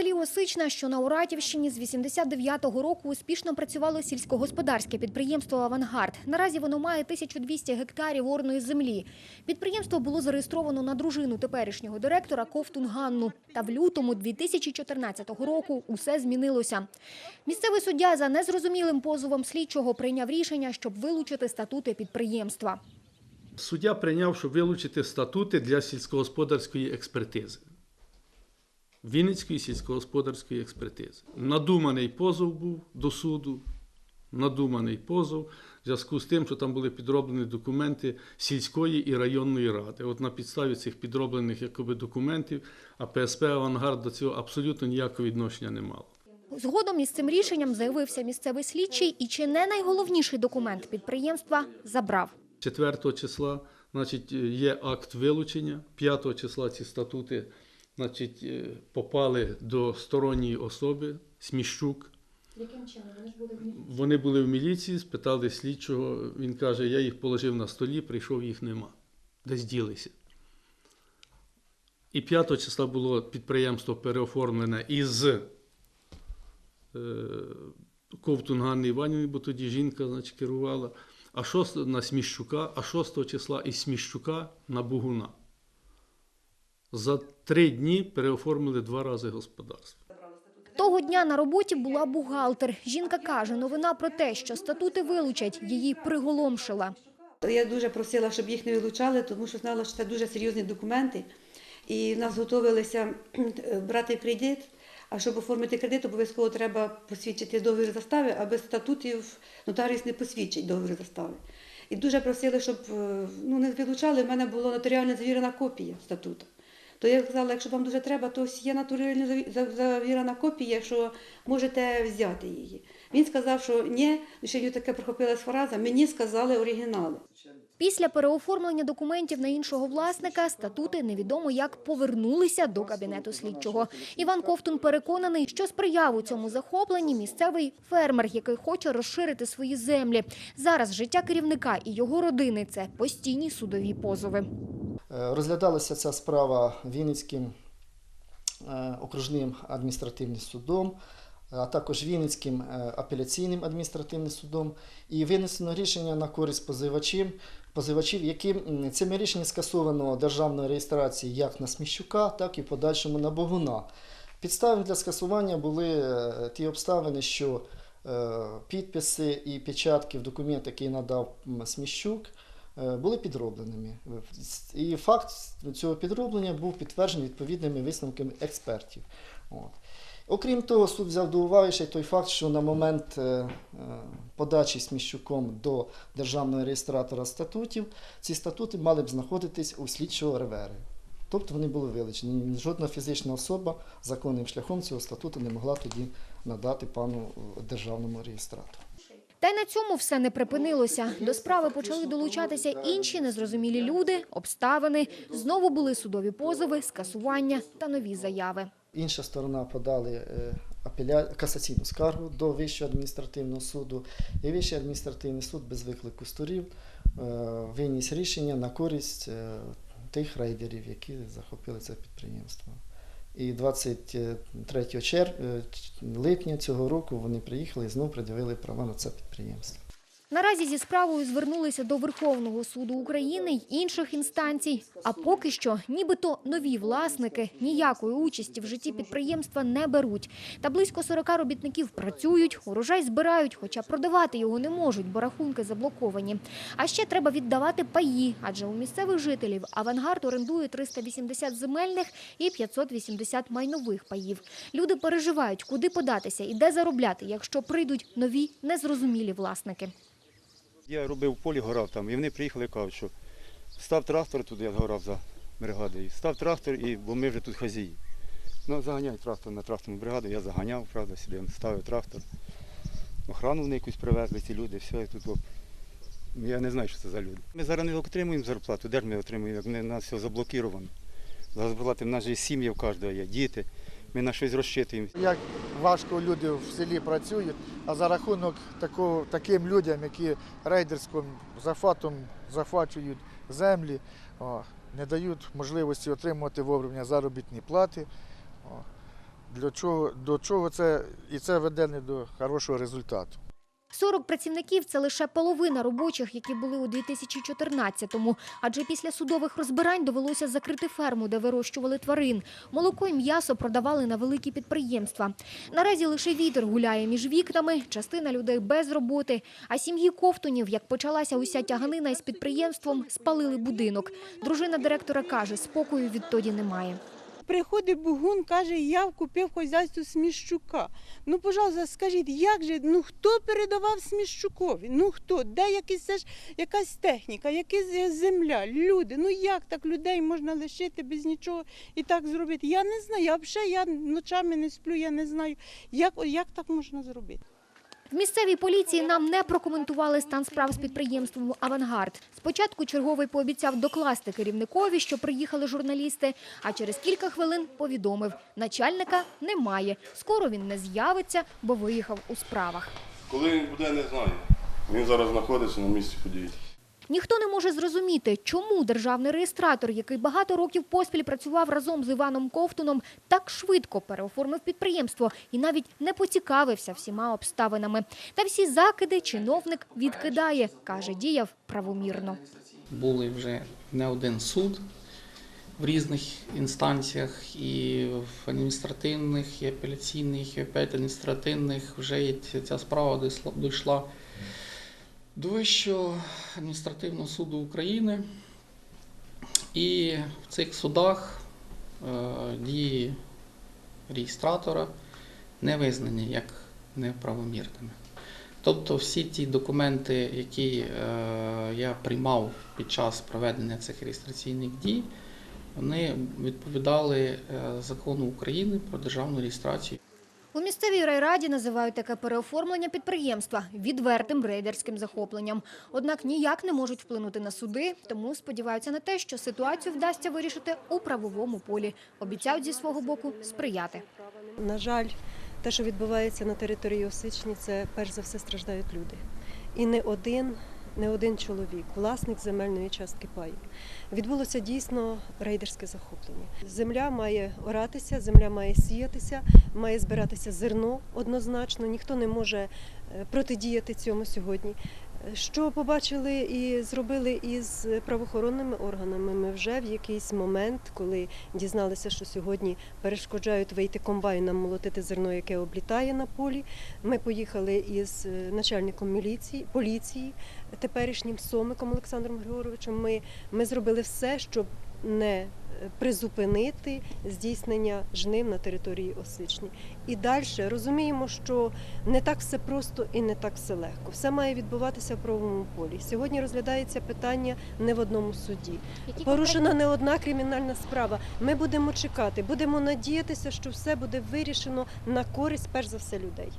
селі Осична, що на Оратівщині з 89-го року успішно працювало сільськогосподарське підприємство «Авангард». Наразі воно має 1200 гектарів орної землі. Підприємство було зареєстровано на дружину теперішнього директора Ковтун Ганну. Та в лютому 2014 року усе змінилося. Місцевий суддя за незрозумілим позовом слідчого прийняв рішення, щоб вилучити статути підприємства. Суддя прийняв, щоб вилучити статути для сільськогосподарської експертизи. Вінницької сільськогосподарської експертизи. Надуманий позов був до суду, надуманий позов в зв'язку з тим, що там були підроблені документи сільської і районної ради. От на підставі цих підроблених якоби, документів АПСП Авангард до цього абсолютно ніякого відношення не мало. Згодом із цим рішенням заявився місцевий слідчий і чи не найголовніший документ підприємства забрав. 4 числа значить, є акт вилучення, 5 числа ці статути значить, е, попали до сторонньої особи, Сміщук. Яким чином? Вони ж були в Вони були в міліції, спитали слідчого. Він каже, я їх положив на столі, прийшов, їх нема. Десь ділися. І 5 числа було підприємство переоформлене із е, Ковтун Ганни Іванівни, бо тоді жінка значить, керувала, а 6 на Сміщука, а 6 числа із Сміщука на Бугуна. За три дні переоформили два рази господарство. Того дня на роботі була бухгалтер. Жінка каже, новина про те, що статути вилучать, її приголомшила. Я дуже просила, щоб їх не вилучали, тому що знала, що це дуже серйозні документи. І в нас готувалися брати кредит. А щоб оформити кредит, обов'язково треба посвідчити договір застави, а без статутів нотаріус не посвідчить договір застави. І дуже просили, щоб е, ну, не вилучали. У мене була нотаріально завірена копія статуту. То я казала, якщо вам дуже треба, то є нотаріально заві- завірена копія, що можете взяти її. Він сказав, що ні, ще й таке прохопилась фраза, мені сказали оригінали. Після переоформлення документів на іншого власника статути невідомо як повернулися до кабінету слідчого. Іван Ковтун переконаний, що сприяв у цьому захопленні місцевий фермер, який хоче розширити свої землі. Зараз життя керівника і його родини це постійні судові позови. Е, Розглядалася ця справа Вінницьким е, окружним адміністративним судом, а також Вінницьким е, апеляційним адміністративним судом, і винесено рішення на користь позивачів, позивачів, яким цими рішеннями скасовано державну реєстрацію як на Сміщука, так і в подальшому на Богуна. Підставами для скасування були е, ті обставини, що е, підписи і печатки в документ, який надав Сміщук, е, були підробленими. І факт цього підроблення був підтверджений відповідними висновками експертів. От. Окрім того, суд взяв до уваги ще той факт, що на момент е, е, подачі Сміщуком до державного реєстратора статутів ці статути мали б знаходитись у слідчого РВР. Тобто вони були вилучені. Жодна фізична особа законним шляхом цього статуту не могла тоді надати пану е, державному реєстратору. Та й на цьому все не припинилося. До справи почали долучатися інші незрозумілі люди, обставини. Знову були судові позови, скасування та нові заяви. Інша сторона подали е, апеля... касаційну скаргу до Вищого адміністративного суду, і Вищий адміністративний суд без виклику сторів е, виніс рішення на користь е, тих рейдерів, які захопили це підприємство. І 23 чер... е, липня цього року вони приїхали і знову пред'явили права на це підприємство. Наразі зі справою звернулися до Верховного суду України й інших інстанцій. А поки що, нібито нові власники ніякої участі в житті підприємства не беруть. Та близько 40 робітників працюють, урожай збирають, хоча продавати його не можуть, бо рахунки заблоковані. А ще треба віддавати паї, адже у місцевих жителів авангард орендує 380 земельних і 580 майнових паїв. Люди переживають, куди податися і де заробляти, якщо прийдуть нові незрозумілі власники. Я робив в полі, горав там, і вони приїхали і кажуть, що став трактор туди, я горав за бригадою. Став трактор, і, бо ми вже тут хазії. Ну, заганяй трактор на тракторну бригаду, я заганяв, правда, сюди ставив трактор. Охрану вони якусь привезли, ці люди, все, тут. оп. Я не знаю, що це за люди. Ми зараз не отримуємо зарплату, де ж ми отримуємо, як нас все заблокіровано. Зараз зарплати, в нас же сім'ї в кожного є, діти, ми на щось розчитуємо. як важко люди в селі працюють, а за рахунок такого, таким людям, які рейдерським зафатом захвачують землі, о, не дають можливості отримувати вовремя заробітні плати. О. Для чого, до чого це, і це веде не до хорошого результату. 40 працівників – це лише половина робочих, які були у 2014-му. Адже після судових розбирань довелося закрити ферму, де вирощували тварин. Молоко і м'ясо продавали на великі підприємства. Наразі лише вітер гуляє між вікнами, частина людей без роботи. А сім'ї Ковтунів, як почалася уся тяганина із підприємством, спалили будинок. Дружина директора каже, спокою відтоді немає. Приходить Бугун, каже, я купив хазяйство Сміщука. Ну, пожалуйста, скажіть, як же, ну хто передавав Сміщукові? Ну хто? Де якась, це ж, якась техніка, якась земля, люди? Ну як так людей можна лишити без нічого і так зробити? Я не знаю, я взагалі я ночами не сплю, я не знаю, як, як так можна зробити. В місцевій поліції нам не прокоментували стан справ з підприємством «Авангард». Спочатку черговий пообіцяв докласти керівникові, що приїхали журналісти, а через кілька хвилин повідомив – начальника немає. Скоро він не з'явиться, бо виїхав у справах. Коли він буде, не знаю. Він зараз знаходиться на місці події. Ніхто не може зрозуміти, чому державний реєстратор, який багато років поспіль працював разом з Іваном Ковтуном, так швидко переоформив підприємство і навіть не поцікавився всіма обставинами. Та всі закиди чиновник відкидає, каже, діяв правомірно. були вже не один суд в різних інстанціях, і в адміністративних, і апеляційних, і опять адміністративних. Вже ця- справа дійшла до Вищого адміністративного суду України. І в цих судах е, дії реєстратора не визнані як неправомірними. Тобто всі ті документи, які е, я приймав під час проведення цих реєстраційних дій, вони відповідали е, закону України про державну реєстрацію. У місцевій райраді називають таке переоформлення підприємства відвертим рейдерським захопленням. Однак ніяк не можуть вплинути на суди, тому сподіваються на те, що ситуацію вдасться вирішити у правовому полі. Обіцяють зі свого боку сприяти. На жаль, те, що відбувається на території Осичні, це перш за все страждають люди. І не один, не один чоловік, власник земельної частки паю. Відбулося дійсно рейдерське захоплення. Земля має оратися, земля має сіятися, має збиратися зерно однозначно. Ніхто не може е, протидіяти цьому сьогодні. Що побачили і зробили із правоохоронними органами? Ми вже в якийсь момент, коли дізналися, що сьогодні перешкоджають вийти комбайнам молотити зерно, яке облітає на полі. Ми поїхали із е, начальником міліції, поліції, теперішнім Сомиком Олександром Григоровичем. Ми, ми зробили все, щоб не призупинити здійснення жнив на території Осичні. І далі розуміємо, що не так все просто і не так все легко. Все має відбуватися в правовому полі. Сьогодні розглядається питання не в одному суді. Порушена не одна кримінальна справа. Ми будемо чекати, будемо надіятися, що все буде вирішено на користь, перш за все, людей.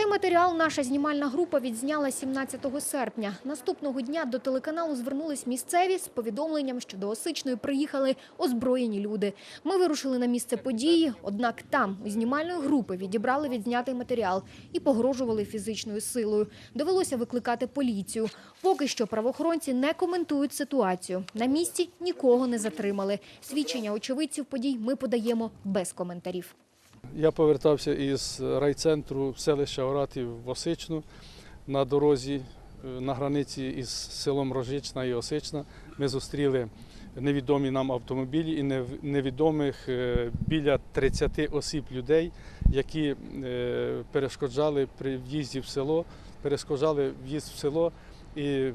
Цей матеріал наша знімальна група відзняла 17 серпня. Наступного дня до телеканалу звернулись місцеві з повідомленням, що до Осичної приїхали озброєні люди. Ми вирушили на місце події, однак там у знімальної групи відібрали відзнятий матеріал і погрожували фізичною силою. Довелося викликати поліцію. Поки що правоохоронці не коментують ситуацію. На місці нікого не затримали. Свідчення очевидців подій ми подаємо без коментарів. Я повертався із райцентру селища Оратів в Осичну на дорозі е, на границі із селом Рожична і Осична. Ми зустріли невідомі нам автомобілі і нев- невідомих е, біля 30 осіб людей, які е, перешкоджали при в'їзді в село, перешкоджали в'їзд в село. І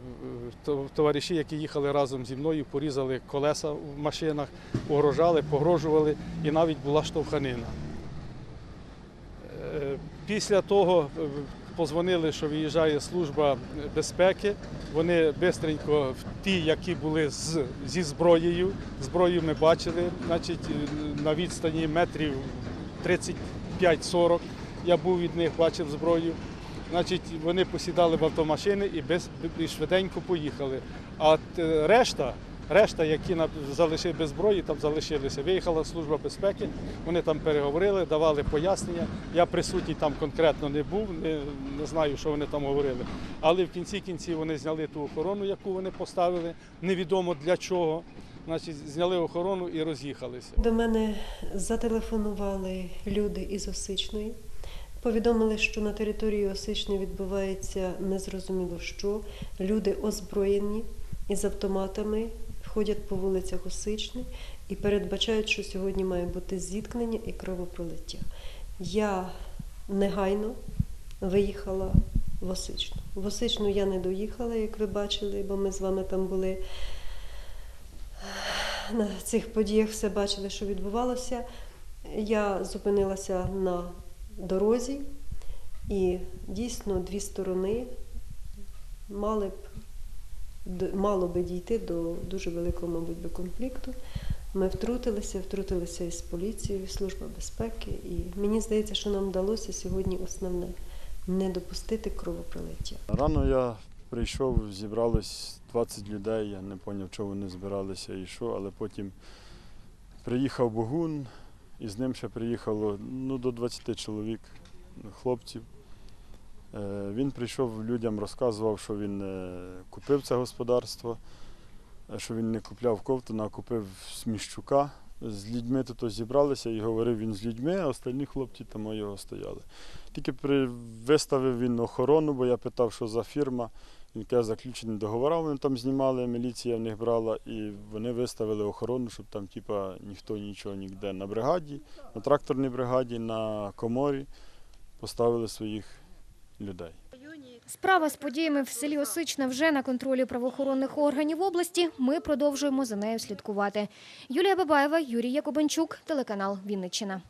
товариші, які їхали разом зі мною, порізали колеса в машинах, погрожали, погрожували, і навіть була штовханина. Після того е, позвонили, що виїжджає служба безпеки. Вони швидко, ті, які були з, зі зброєю, зброю ми бачили, значить, е, на відстані метрів 35-40 я був від них, бачив зброю. Значить, вони посідали в автомашини і, без, і швиденько поїхали. А е, решта, решта, які залишили без зброї, там залишилися. Виїхала служба безпеки, вони там переговорили, давали пояснення. Я присутній там конкретно не був, не, не знаю, що вони там говорили. Але в кінці кінці вони зняли ту охорону, яку вони поставили, невідомо для чого. значить, зняли охорону і роз'їхалися. До мене зателефонували люди із Осичної. Повідомили, що на території Осичної відбувається незрозуміло що. Люди озброєні із автоматами, ходять по вулицях Осичної і передбачають, що сьогодні має бути зіткнення і кровопролиття. Я негайно виїхала в Осичну. В Осичну я не доїхала, як ви бачили, бо ми з вами там були на цих подіях все бачили, що відбувалося. Я зупинилася на дорозі, і дійсно дві сторони мали б мало би дійти до дуже великого, мабуть, би конфлікту. Ми втрутилися, втрутилися із поліцією, служба безпеки, і мені здається, що нам вдалося сьогодні основне не допустити кровопролиття. Рано я прийшов, зібралось 20 людей, я не зрозумів, чого вони збиралися і що, але потім приїхав Богун, і з ним ще приїхало ну, до 20 чоловік, хлопців. Е, Він прийшов людям, розказував, що він е, купив це господарство, е, що він не купляв ковтуна, а купив Сміщука. З людьми тут зібралися і говорив він з людьми, а остальні хлопці там його стояли. Тільки при... виставив він охорону, бо я питав, що за фірма. Він каже, заключені договори вони там знімали, міліція в них брала, і вони виставили охорону, щоб там типа, ніхто нічого ніде на бригаді, на тракторній бригаді, на коморі поставили своїх людей. Справа з подіями в селі Осична вже на контролі правоохоронних органів області. Ми продовжуємо за нею слідкувати. Юлія Бабаєва, Юрій Якубенчук, телеканал Вінниччина.